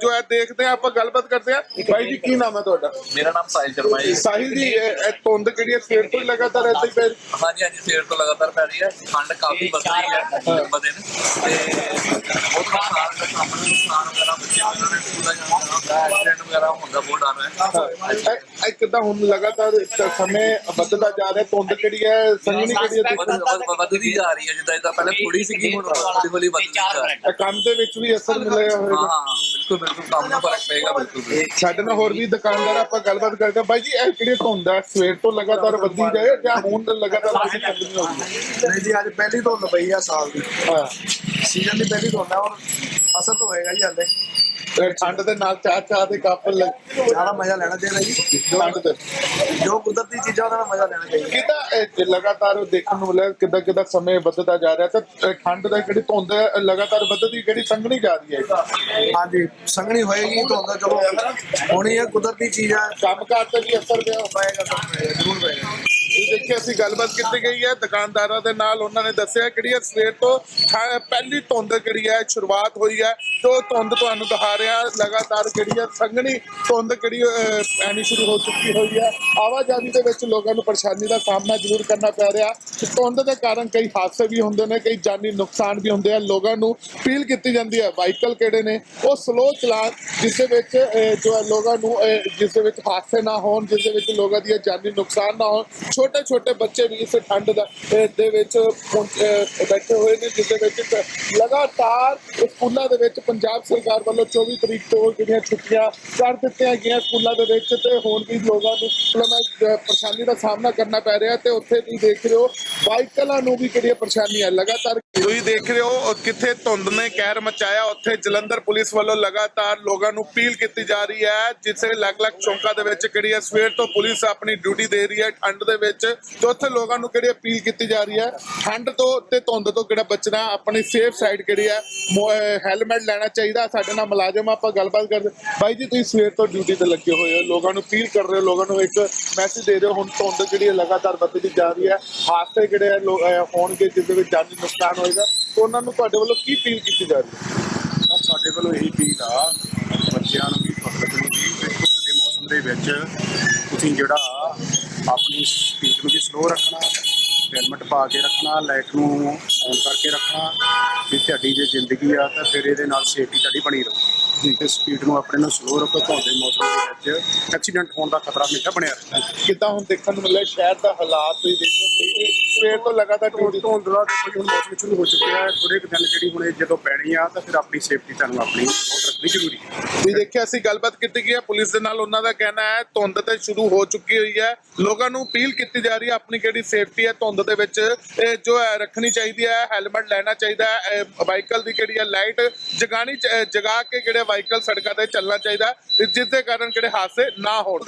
ਜੋ ਹੈ ਦੇਖਦੇ ਹਾਂ ਆਪਾਂ ਗੱਲਬਾਤ ਕਰਦੇ ਹਾਂ। ਬਾਈ ਜੀ ਕੀ ਨਾਮ ਹੈ ਤੁਹਾਡਾ? ਮੇਰਾ ਨਾਮ ਸਾਹਿਲ ਸ਼ਰਮਾ ਹੈ ਜੀ। ਸਾਹਿਲ ਜੀ ਇਹ ਧੁੰਦ ਕਿਹੜੀ ਹੈ? ਸਵੇਰ ਤੋਂ ਹੀ ਲਗਾਤਾਰ ਹੀ ਪੈ ਰਹੀ। ਹਾਂਜੀ ਹਾਂਜੀ ਸਵੇਰ ਤੋਂ ਲਗਾਤਾਰ ਪੈ ਰਹੀ ਹੈ। ਠੰਡ ਕਾਫੀ ਵੱਧ ਰਹੀ ਹੈ ਦਿਨ ਬ ਦਿਨ। ਤੇ ਬਹੁਤ ਨੁਕਸਾਨ ਆਪਣੇ ਨੁਕਸਾਨ ਵਗੈਰਾ ਬੱਚੇ ਉਹਨਾਂ ਨੇ ਸਕੂਲ ਦਾ ਜਾਣਾ ਹੁੰਦਾ ਹੈ ਐਕਸੀਡੈਂਟ ਵਗੈਰਾ ਹੋਣ ਦਾ ਬਹੁਤ ਡਰ ਹੈ। ਇਹ- ਕਿੱਦਾਂ ਹੁਣ ਲਗਾਤਾਰ ਸਮੇਂ ਵੱਧਦਾ ਜਾ ਰਿਹਾ ਧੁੰਦ ਕਿਹੜੀ ਹੈ ਸੰਘਣੀ ਕਿਹੜੀ ਹੈ ਵੱਧ- ਵੱਧ- ਵੱਧਦੀ ਜਾ ਰਹੀ ਹੈ ਜਿੱਦਾਂ ਜਿੱਦਾਂ ਪਹਿਲੇ ਥੋੜੀ ਸੀਗੀ ਹੁਣ ਹੌਲੀ ਹੌਲੀ ਵੱਧਦੀ ਜਾ ਰਹੀ ਹੈ। ਇਹ ਕੰਮ ਦੇ ਵਿੱਚ ਵੀ ਅਸਰ ਮਿਲਿਆ ਹਾਂ। ਹੋਵੇਗਾ ਹਾਂ ਬਿਲਕੁਲ ਬਿਲਕੁਲ ਕੰਮ ਨੂੰ ਫ਼ਰਕ ਪਏਗਾ ਬਿਲਕੁਲ ਬਿਲਕੁਲ। ਸਾਡੇ ਨਾਲ ਹੋਰ ਵੀ ਦੁਕਾਨਦਾਰ ਆਪਾਂ ਗੱਲਬਾਤ ਕਰਦੇ ਹਾਂ। ਬਾਈ ਜੀ ਇਹ ਕਿਹੜੀ ਧੁੰਦ ਹੈ? ਸਵੇਰ ਤੋਂ ਲਗਾਤਾਰ ਵੱਧਦੀ ਜਾਏ ਜਾਂ ਹੁਣ ਲਗਾਤਾਰ ਵੱਧਦੀ ਚੱਲਣੀ ਹੋ ਰਹੀ ਹੈ? ਨਹੀਂ ਜੀ ਅੱਜ ਪਹਿਲੀ ਧੁੰਦ ਪਈ ਆ ਸਾਲ ਦੀ। ਹਾਂ। ਸੀਜ਼ਨ ਦੀ ਪਹਿਲੀ ਧੁੰਦ ਆ ਔਰ ਅਸਰ ਤਾਂ ਹੋਏਗਾ ਜੀ ਹਾਲੇ ਤੇ ਠੰਡ ਦੇ ਨਾਲ ਚਾਹ ਚਾਹ ਦੇ ਕੱਪ ਸਾਰਾ ਮਜ਼ਾ ਲੈਣਾ ਚਾਹੀਦਾ ਜੀ। ਠੰਡ ਦੇ। ਜੋ ਕੁਦਰਤੀ ਚੀਜ਼ਾਂ ਦਾ ਮਜ਼ਾ ਲੈਣਾ ਚਾਹੀਦਾ। ਕਿਦਾਂ ਇਹ ਲਗਾਤਾਰ ਦੇਖਣ ਨੂੰ ਮਿਲਿਆ ਕਿਦਾਂ ਕਿਦਾਂ ਸਮੇਂ ਵੱਧਦਾ ਜਾ ਰਿਹਾ ਤੇ ਠੰਡ ਦਾ ਜਿਹੜੀ ਧੁੰਦ ਲਗਾਤਾਰ ਵੱਧਦੀ ਕਿਹੜੀ ਸੰਘਣੀ ਜਾ ਰਹੀ ਹੈ ਹਾਂਜੀ ਸੰਘਣੀ ਹੋਏਗੀ ਧੁੰਦ ਚਲੋ। ਹੋਣੀ ਹੈ ਕੁਦਰਤੀ ਚੀਜ਼ ਹੈ। ਕੰਮਕਾਰ ਤੇ ਵੀ ਅਸਰ ਪਿਆ। ਪਏਗਾ ਜ਼ਰੂਰ ਪਏਗਾ ਦੇਖਿਆ ਅਸੀਂ ਗੱਲਬਾਤ ਕੀਤੀ ਗਈ ਹੈ ਦੁਕਾਨਦਾਰਾਂ ਦੇ ਨਾਲ ਉਹਨਾਂ ਨੇ ਦੱਸਿਆ ਕਿਹੜੀ ਸਵੇਰ ਤੋਂ ਪਹਿਲੀ ਧੁੰਦ ਕਿਹੜੀ ਹੈ ਸ਼ੁਰੂਆਤ ਹੋਈ ਹੈ ਤੇ ਉਹ ਧੁੰਦ ਤੁਹਾਨੂੰ ਦਿਖਾ ਰਿਹਾ ਲਗਾਤਾਰ ਕਿਹੜੀ ਹੈ ਸੰਘਣੀ ਧੁੰਦ ਕਿਹੜੀ ਅਹ, ਪੈਣੀ ਸ਼ੁਰੂ ਹੋ ਚੁੱਕੀ ਹੋਈ ਹੈ। ਆਵਾਜਾਈ ਦੇ ਵਿੱਚ ਲੋਕਾਂ ਨੂੰ ਪਰੇਸ਼ਾਨੀ ਦਾ ਸਾਹਮਣਾ ਜ਼ਰੂਰ ਕਰਨਾ ਪੈ ਰਿਹਾ। ਧੁੰਦ ਦੇ ਕਾਰਨ ਕਈ ਹਾਦਸੇ ਵੀ ਹੁੰਦੇ ਨੇ ਕਈ ਜਾਨੀ ਨੁਕਸਾਨ ਵੀ ਹੁੰਦੇ ਆ ਲੋਕਾਂ ਨੂੰ ਅਪੀਲ ਕੀਤੀ ਜਾਂਦੀ ਹੈ ਵਾਹੀਕਲ ਕਿਹੜੇ ਨੇ ਉਹ ਸਲੋ ਚਲਾਉਣ ਜਿਸ ਦੇ ਵਿੱਚ ਜੋ ਹੈ ਲੋਕਾਂ ਨੂੰ ਅਹ, ਜਿਸ ਦੇ ਵਿੱਚ ਹਾਦਸੇ ਨਾ ਹੋਣ ਜਿਸ ਦੇ ਵਿੱਚ ਲੋਕਾਂ ਦੀਆਂ ਜਾਨੀ ਨੁਕਸਾਨ ਨਾ ਹੋਣ ਛੋਟੇ ਛੋਟੇ ਬੱਚੇ ਵੀ ਇਸ ਠੰਡ ਦਾ ਦੇ ਵਿੱਚ ਬੈਠੇ ਹੋਏ ਨੇ ਜਿਸ ਦੇ ਵਿੱਚ ਇੱਕ ਲਗਾਤਾਰ ਸਕੂਲਾਂ ਦੇ ਵਿੱਚ ਪੰਜਾਬ ਸਰਕਾਰ ਵੱਲੋਂ 24 ਤਰੀਕ ਤੋਂ ਜਿਹੜੀਆਂ ਛੁੱਟੀਆਂ ਕਰ ਦਿੱਤੀਆਂ ਗਈਆਂ ਸਕੂਲਾਂ ਦੇ ਵਿੱਚ ਤੇ ਹੁਣ ਵੀ ਲੋਕਾਂ ਨੂੰ ਮਤਲਬ ਅਹ, ਪਰੇਸ਼ਾਨੀ ਦਾ ਸਾਹਮਣਾ ਕਰਨਾ ਪੈ ਰਿਹਾ ਤੇ ਉੱਥੇ ਤੁਸੀਂ ਦੇਖ ਰਹੇ ਹੋ ਬਾਈਕਲਾਂ ਨੂੰ ਵੀ ਕਿਹੜੀਆਂ ਪਰੇਸ਼ਾਨੀਆਂ ਲਗਾਤਾਰ ਤੁਸੀਂ ਦੇਖ ਰਹੇ ਹੋ ਕਿੱਥੇ ਧੁੰਦ ਨੇ ਕਹਿਰ ਮਚਾਇਆ, ਉੱਥੇ ਜਲੰਧਰ ਪੁਲਿਸ ਵੱਲੋਂ ਲਗਾਤਾਰ ਲੋਕਾਂ ਨੂੰ ਅਪੀਲ ਕੀਤੀ ਜਾ ਰਹੀ ਹੈ, ਜਿੱਥੇ ਅਲੱਗ-ਅਲੱਗ ਚੌਂਕਾਂ ਦੇ ਵਿੱਚ ਕਿਹੜੀ ਹੈ, ਸਵੇਰ ਤੋਂ ਪੁਲਿਸ ਆਪਣੀ ਡਿਊਟੀ ਦੇ ਰਹੀ ਹੈ, ਠੰਡ ਦੇ ਵਿੱਚ, ਤੇ ਉੱਥੇ ਲੋਕਾਂ ਨੂੰ ਕਿਹੜੀ ਅਪੀਲ ਕੀਤੀ ਜਾ ਰਹੀ ਹੈ? ਠੰਡ ਤੋਂ ਤੇ ਧੁੰਦ ਤੋਂ ਕਿਹੜਾ ਬਚਣਾ, ਆਪਣੀ ਸੇਫ ਸਾਈਡ ਕਿਹੜੀ ਹੈ ਹੈਲਮਟ ਲੈਣਾ ਚਾਹੀਦਾ, ਸਾਡੇ ਨਾਲ ਮੁਲਾਜ਼ਮ ਆਪਾਂ ਗੱਲਬਾਤ ਕਰਦੇ, ਬਾਈ ਜੀ, ਤੁਸੀਂ ਸਵੇਰ ਤੋਂ ਡਿਊਟੀ ਤੇ ਲੱਗੇ ਹੋਏ ਹੋ, ਲੋਕਾਂ ਨੂੰ ਅਪੀਲ ਕਰ ਰਹੇ ਹੋ, ਲੋਕਾਂ ਨੂੰ ਇੱਕ ਮੈਸੇਜ ਦੇ ਰਹੇ ਹੋ, ਹੁਣ ਧੁੰਦ ਜਿਹੜੀ ਹੈ ਲਗਾਤਾਰ ਵੱਧਦੀ ਜਾ ਰਹੀ ਹੈ, ਹਾਦਸੇ ਜਿਹੜੇ ਹੈ, ਲੋ- ਹੋਣਗੇ, ਜਿਸ ਦੇ ਵਿੱਚ ਜਾਨੀ ਨੁਕਸਾਨ ਹੋਏਗਾ। ਉਹਨਾਂ ਨੂੰ ਤੁਹਾਡੇ ਵੱਲੋਂ ਕੀ ਅਪੀਲ ਕੀਤੀ ਜਾ ਰਹੀ ਹੈ? ਸਾਡੇ ਵੱਲੋਂ ਇਹੀ ਅਪੀਲ ਆ ਬੱਚਿਆਂ ਨੂੰ ਵੀ ਪਬਲਿਕ ਨੂੰ ਵੀ ਕਿ ਧੁੰਦ ਦੇ ਮੌਸਮ ਦੇ ਵਿੱਚ ਤੁਸੀਂ ਜਿਹੜਾ ਆਪਣੀ ਸਪੀਡ ਨੂੰ ਵੀ ਸਲੋ ਰੱਖਣਾ ਹੈਲਮਟ ਪਾ ਕੇ ਰੱਖਣਾ ਲਾਈਟ ਨੂੰ ਔਨ ਕਰਕੇ ਰੱਖਣਾ ਵੀ ਤੁਹਾਡੀ ਜੇ ਜ਼ਿੰਦਗੀ ਆ ਤਾਂ ਫਿਰ ਇਹਦੇ ਨਾਲ ਸੇਫਟੀ ਤੁਹਾਡੀ ਬਣੀ ਰਹੂਗੀ ਤੇ ਸਪੀਡ ਨੂੰ ਆਪਣੇ ਨੂੰ ਸਲੋ ਰੱਖੋ ਧੁੰਦ ਦੇ ਮੌਸਮ ਦੇ ਵਿੱਚ। ਐਕਸੀਡੈਂਟ ਹੋਣ ਦਾ ਖਤਰਾ ਹਮੇਸ਼ਾ ਬਣਿਆ ਰਹਿੰਦਾ ਕਿੱਦਾਂ ਹੁਣ ਦੇਖਣ ਨੂੰ ਮਿਲਿਆ ਸ਼ਹਿਰ ਦਾ ਹਾਲਾਤ ਤੁਸੀਂ ਦੇਖ ਹੋ ਸਵੇਰ ਤੋਂ ਲਗਾਤਾਰ ਡਿਊਟੀ ਧੁੰਦ ਦਾ ਦੇਖੋ ਜੀ ਹੁਣ ਮੌਸਮ ਸ਼ੁਰੂ ਹੋ ਚੁੱਕਿਆ ਹੈ। ਥੋੜੇ ਕੁ ਦਿਨ ਜਿਹੜੀ ਹੁਣ ਇਹ ਜਦੋਂ ਪੈਣੀ ਆ ਤਾਂ ਫਿਰ ਆਪਣੀ ਸੇਫਟੀ ਤੁਹਾਨੂੰ ਆਪਣੀ ਬਹੁਤ ਰੱਖਣੀ ਜ਼ਰੂਰੀ ਹੈ ਤੁਸੀਂ ਦੇਖਿਆ ਅਸੀਂ ਗੱਲਬਾਤ ਕੀਤੀ ਗਈ ਹੈ ਪੁਲਿਸ ਦੇ ਨਾਲ ਉਹਨਾਂ ਦਾ ਕਹਿਣਾ ਹੈ ਧੁੰਦ ਤੇ ਸ਼ੁਰੂ ਹੋ ਚੁੱਕੀ ਹੋਈ ਹੈ। ਲੋਕਾਂ ਨੂੰ ਅਪੀਲ ਕੀਤੀ ਜਾ ਰਹੀ ਹੈ ਆਪਣੀ ਕਿਹੜੀ ਸੇਫਟੀ ਹੈ ਧੁੰਦ ਦੇ ਵਿੱਚ ਇਹ ਜੋ ਹੈ ਰੱਖਣੀ ਚਾਹੀਦੀ ਹੈ ਹੈਲਮਟ ਲੈਣਾ ਚਾਹੀਦਾ ਹੈ ਵਾਹੀਕਲ ਦੀ ਕਿਹੜੀ ਹੈ ਲਾਈਟ ਜਗਾਣੀ ਚ- ਜਗਾ ਕੇ ਕਿਹੜੇ ਵਾਹੀਕਲ ਸੜਕਾਂ ਤੇ ਚੱਲਣਾ ਚਾਹੀਦਾ ਹੈ, ਜਿਸ ਦੇ ਕਾਰਨ ਕਿਹੜੇ ਹਾਦਸੇ ਨਾ ਹੋਣ।